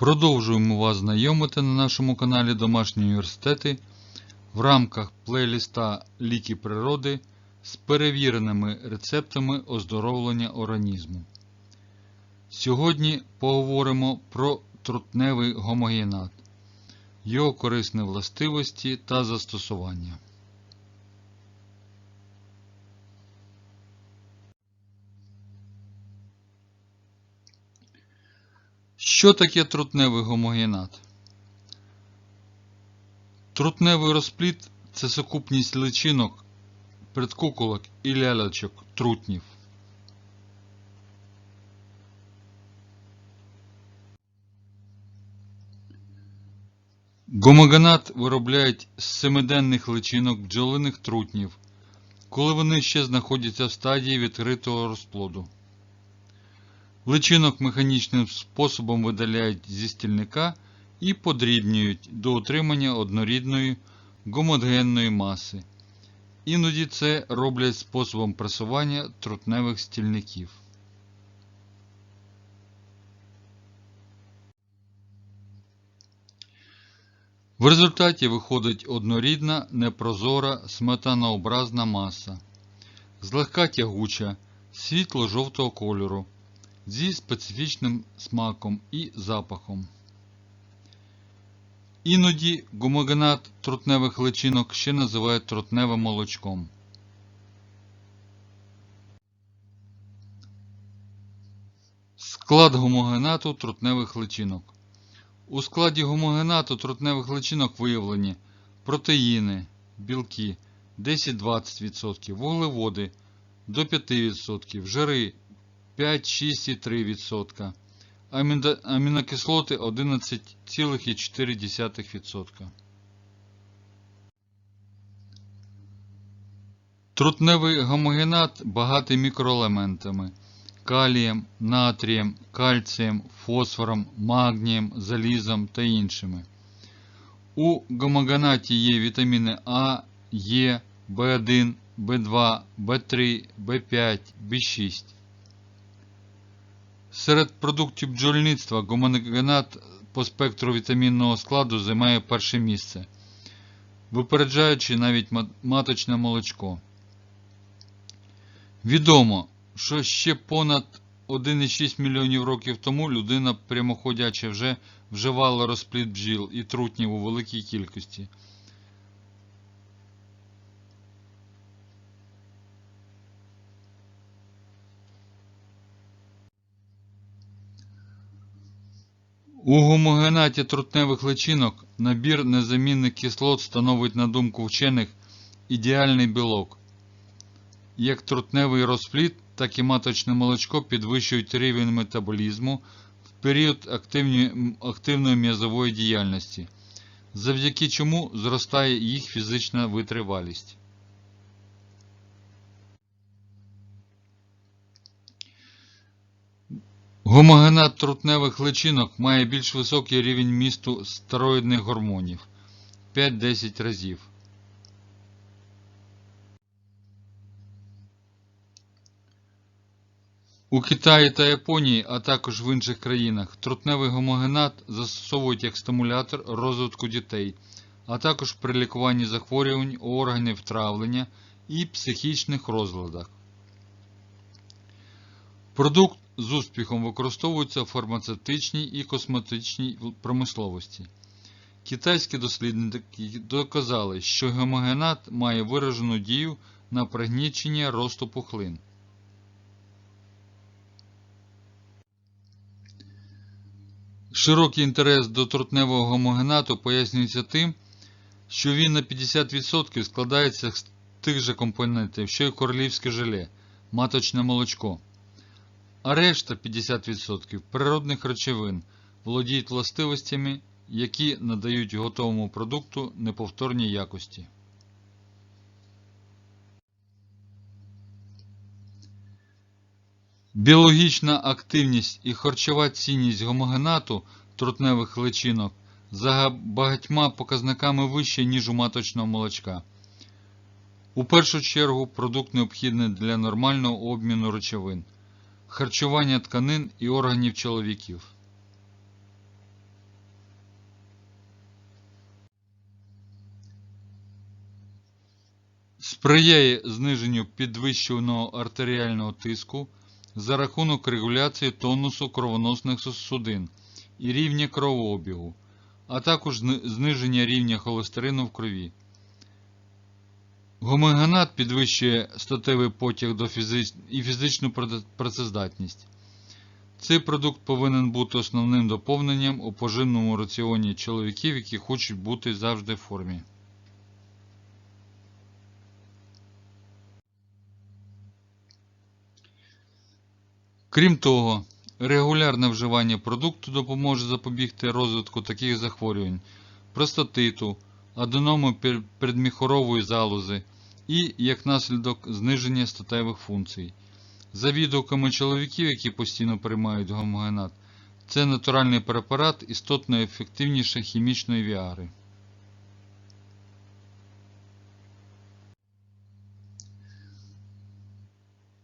Продовжуємо вас знайомити на нашому каналі Домашні університети в рамках плейліста Ліки природи з перевіреними рецептами оздоровлення організму. Сьогодні поговоримо про трутневий гомогенат, його корисні властивості та застосування. Що таке трутневий гомогенат? Трутневий розплід це сукупність личинок, предкуколок і лялячок трутнів. Гомогенат виробляють з семиденних личинок бджолиних трутнів, коли вони ще знаходяться в стадії відкритого розплоду. Личинок механічним способом видаляють зі стільника і подрібнюють до отримання однорідної гомогенної маси. Іноді це роблять способом пресування трутневих стільників. В результаті виходить однорідна, непрозора, сметанообразна маса, злегка тягуча, світло-жовтого кольору, зі специфічним смаком і запахом. Іноді гомогенат трутневих личинок ще називають трутневим молочком. Склад гомогенату трутневих личинок. У складі гомогенату трутневих личинок виявлені протеїни, білки 10-20%, вуглеводи до 5%, жири 5-6,3%, амінокислоти 11,4%. Трутневий гомогенат багатий мікроелементами калієм, натрієм, кальцієм, фосфором, магнієм, залізом та іншими. У гомогенаті є вітаміни А, Е, В1, В2, В3, В5, В6. Серед продуктів бджольництва гомогенат по спектру вітамінного складу займає перше місце, випереджаючи навіть маточне молочко. Відомо, що ще понад 1,6 мільйонів років тому людина прямоходяче вже вживала розплід бджіл і трутнів у великій кількості. У гомогенаті трутневих личинок набір незамінних кислот становить, на думку вчених, ідеальний білок. Як трутневий розплід, так і маточне молочко підвищують рівень метаболізму в період активні- активної м'язової діяльності, завдяки чому зростає їх фізична витривалість. Гомогенат трутневих личинок має більш високий рівень місту стероїдних гормонів 5-10 разів. У Китаї та Японії, а також в інших країнах, трутневий гомогенат застосовують як стимулятор розвитку дітей, а також при лікуванні захворювань органів травлення і психічних розладах. Продукт з успіхом використовується в фармацевтичній і косметичній промисловості. Китайські дослідники доказали, що гомогенат має виражену дію на пригнічення росту пухлин. Широкий інтерес до трутневого гомогенату пояснюється тим, що він на 50% складається з тих же компонентів, що й королівське желе, маточне молочко. А решта 50% природних речовин володіють властивостями, які надають готовому продукту неповторні якості. Біологічна активність і харчова цінність гомогенату трутневих личинок за багатьма показниками вище, ніж у маточного молочка. У першу чергу продукт необхідний для нормального обміну речовин, харчування тканин і органів чоловіків. Сприяє зниженню підвищеного артеріального тиску за рахунок регуляції тонусу кровоносних судин і рівня кровообігу, а також зниження рівня холестерину в крові. Гомогенат підвищує статевий потяг до фізич... і фізичну працездатність. Цей продукт повинен бути основним доповненням у поживному раціоні чоловіків, які хочуть бути завжди в формі. Крім того, регулярне вживання продукту допоможе запобігти розвитку таких захворювань простатиту, аденоми пер- передміхорової залози і, як наслідок, зниження статевих функцій. За відгуками чоловіків, які постійно приймають гомогенат, це натуральний препарат істотно ефективніше хімічної віари.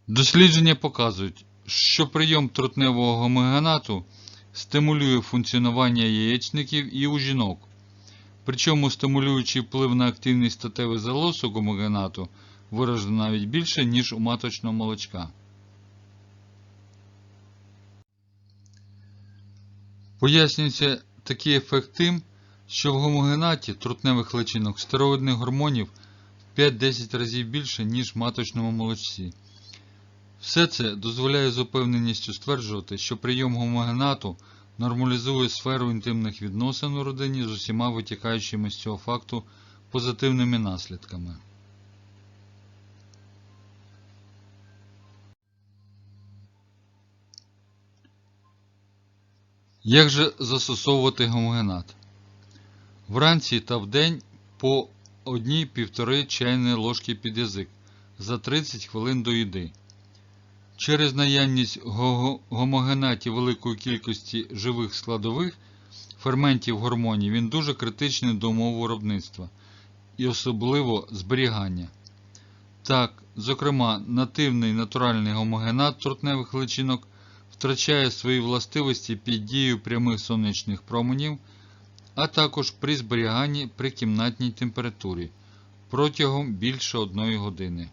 Дослідження показують, що прийом трутневого гомогенату стимулює функціонування яєчників і у жінок. Причому стимулюючий вплив на активність статевих залоз гомогенату виражено навіть більше, ніж у маточного молочка. Пояснюється такий ефект тим, що в гомогенаті трутневих личинок стероїдних гормонів в 5-10 разів більше, ніж в маточному молочці. Все це дозволяє з упевненістю стверджувати, що прийом гомогенату нормалізує сферу інтимних відносин у родині з усіма витікаючими з цього факту позитивними наслідками. Як же застосовувати гомогенат? Вранці та вдень по 1-1,5 чайної ложки під язик за 30 хвилин до їди. Через наявність го- гомогенаті великої кількості живих складових ферментів гормонів він дуже критичний до умов виробництва і особливо зберігання. Так, зокрема, нативний натуральний гомогенат трутневих личинок втрачає свої властивості під дією прямих сонячних променів, а також при зберіганні при кімнатній температурі протягом більше одної години.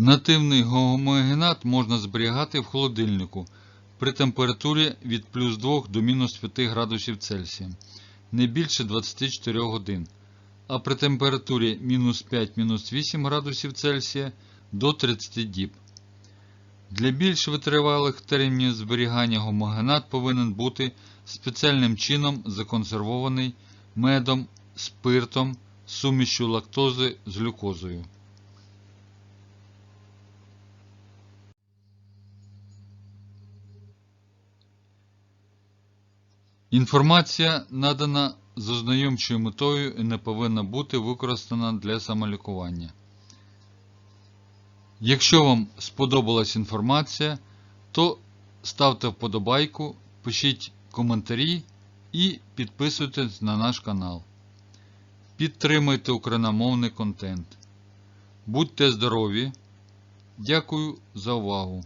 Нативний гомогенат можна зберігати в холодильнику при температурі від плюс 2 до мінус 5 градусів Цельсія не більше 24 годин, а при температурі мінус 5-8 градусів Цельсія до 30 діб. Для більш витривалих термінів зберігання гомогенат повинен бути спеціальним чином законсервований медом, спиртом, сумішю лактози з глюкозою. Інформація надана з ознайомчою метою і не повинна бути використана для самолікування. Якщо вам сподобалась інформація, то ставте вподобайку, пишіть коментарі і підписуйтесь на наш канал. Підтримуйте україномовний контент. Будьте здорові! Дякую за увагу!